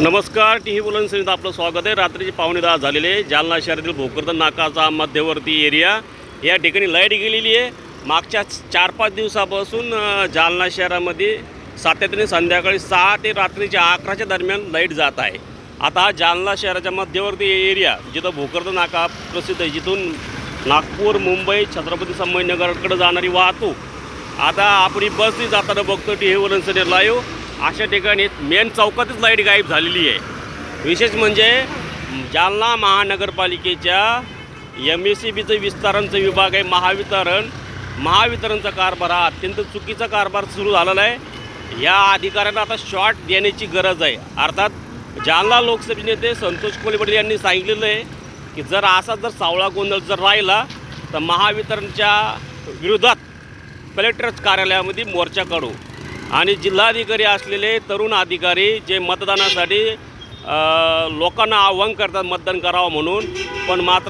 नमस्कार T V बुलनसनीत आपलं स्वागत आहे. रात्रीचे पावणे दहा झालेले आहे. जालना शहरातील भोकरदन नाकाचा मध्यवर्ती एरिया या ठिकाणी लाइट गेलेली आहे. मागच्या चार पाच दिवसापासून जालना शहरामध्ये सातत्याने संध्याकाळी सहा ते रात्रीच्या अकराच्या दरम्यान लाइट जात आहे. आता हा जालना शहराच्या मध्यवर्ती एरिया जिथं भोकरदन नाका प्रसिद्ध आहे जिथून नागपूर मुंबई छत्रपती संभाजीनगरकडे जाणारी वाहतूक. आता आपली बसनी जाताना बघतो टी व्ही वलनसनी लाईव्ह अशा ठिकाणी मेन चौकातच लाइट गायब झालेली आहे. विशेष म्हणजे जालना महानगरपालिकेच्या एम एस सी बीचं विस्तारांचं विभाग आहे महावितरण. महावितरणचा कारभार हा अत्यंत चुकीचा कारभार सुरू झालेला आहे. या अधिकाऱ्यांना आता शॉर्ट देण्याची गरज आहे. अर्थात जालना लोकसभे नेते संतोष कोळीपटेल यांनी सांगितलेलं आहे की जर असा जर सावळा गोंधळ जर राहिला तर महावितरणच्या विरोधात कलेक्टर कार्यालयामध्ये मोर्चा काढू. आणि जिल्हाधिकारी असलेले तरुण अधिकारी जे मतदानासाठी लोकांना आव्हान करतात मतदान करावं म्हणून पण मात्र